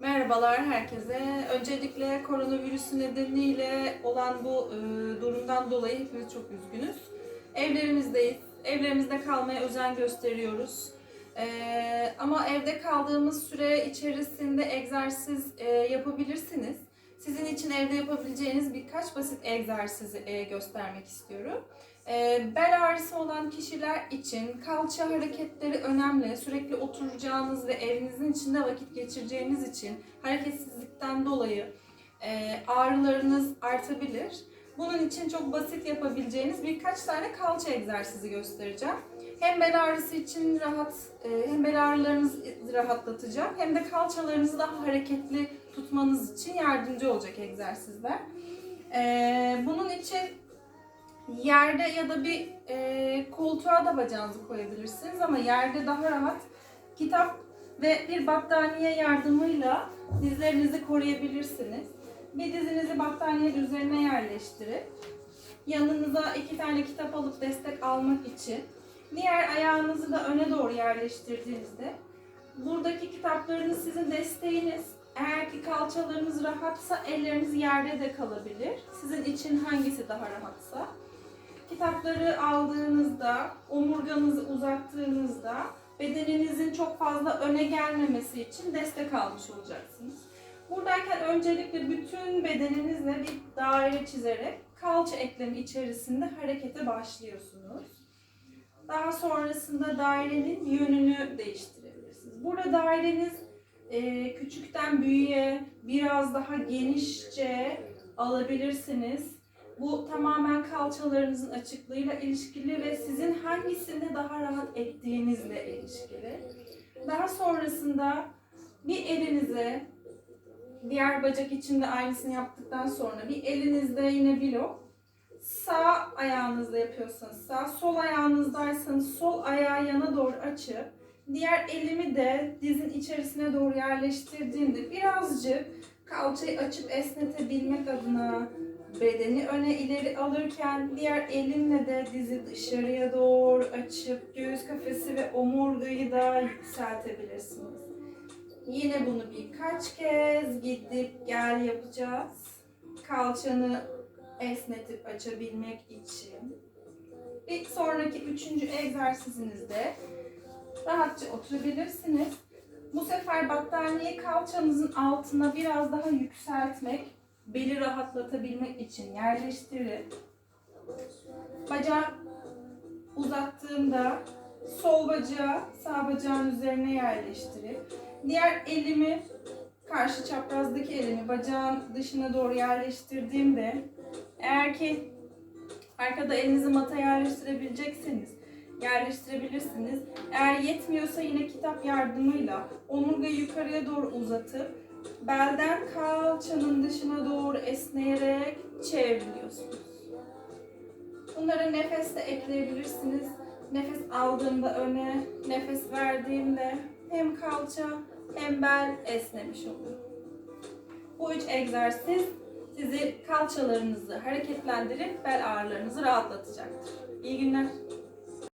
Merhabalar herkese. Öncelikle koronavirüsü nedeniyle olan bu e, durumdan dolayı hepimiz çok üzgünüz. Evlerimizdeyiz. Evlerimizde kalmaya özen gösteriyoruz. E, ama evde kaldığımız süre içerisinde egzersiz e, yapabilirsiniz. Sizin için evde yapabileceğiniz birkaç basit egzersizi e, göstermek istiyorum. E, bel ağrısı olan kişiler için kalça hareketleri önemli. Sürekli oturacağınız ve evinizin içinde vakit geçireceğiniz için hareketsizlikten dolayı e, ağrılarınız artabilir. Bunun için çok basit yapabileceğiniz birkaç tane kalça egzersizi göstereceğim. Hem bel ağrısı için rahat, e, hem bel ağrılarınızı rahatlatacak hem de kalçalarınızı daha hareketli tutmanız için yardımcı olacak egzersizler. E, bunun için yerde ya da bir e, koltuğa da bacağınızı koyabilirsiniz ama yerde daha rahat kitap ve bir battaniye yardımıyla dizlerinizi koruyabilirsiniz. Bir dizinizi battaniyenin üzerine yerleştirip yanınıza iki tane kitap alıp destek almak için diğer ayağınızı da öne doğru yerleştirdiğinizde buradaki kitaplarınız sizin desteğiniz. Eğer ki kalçalarınız rahatsa elleriniz yerde de kalabilir. Sizin için hangisi daha rahatsa. Kitapları aldığınızda, omurganızı uzattığınızda bedeninizin çok fazla öne gelmemesi için destek almış olacaksınız. Buradayken öncelikle bütün bedeninizle bir daire çizerek kalça eklemi içerisinde harekete başlıyorsunuz. Daha sonrasında dairenin yönünü değiştirebilirsiniz. Burada daireniz e, küçükten büyüğe biraz daha genişçe alabilirsiniz. Bu tamamen kalçalarınızın açıklığıyla ilişkili ve sizin hangisini daha rahat ettiğinizle ilişkili. Daha sonrasında bir elinize diğer bacak için de aynısını yaptıktan sonra bir elinizde yine blok sağ ayağınızla yapıyorsanız sağ, sol ayağınızdaysanız sol ayağı yana doğru açıp diğer elimi de dizin içerisine doğru yerleştirdiğimde birazcık kalçayı açıp esnetebilmek adına bedeni öne ileri alırken diğer elimle de dizi dışarıya doğru açıp göğüs kafesi ve omurgayı da yükseltebilirsiniz. Yine bunu birkaç kez gidip gel yapacağız. Kalçanı esnetip açabilmek için. Bir sonraki üçüncü egzersizinizde rahatça oturabilirsiniz. Bu sefer battaniyeyi kalçanızın altına biraz daha yükseltmek, beli rahatlatabilmek için yerleştirip bacağı uzattığımda sol bacağı sağ bacağın üzerine yerleştirip diğer elimi karşı çaprazdaki elimi bacağın dışına doğru yerleştirdiğimde eğer ki arkada elinizi mata yerleştirebilecekseniz yerleştirebilirsiniz. Eğer yetmiyorsa yine kitap yardımıyla omurgayı yukarıya doğru uzatıp belden kalçanın dışına doğru esneyerek çevriliyorsunuz. Bunları nefesle ekleyebilirsiniz. Nefes aldığımda öne, nefes verdiğimde hem kalça hem bel esnemiş oluyor. Bu üç egzersiz sizi kalçalarınızı hareketlendirip bel ağrılarınızı rahatlatacaktır. İyi günler.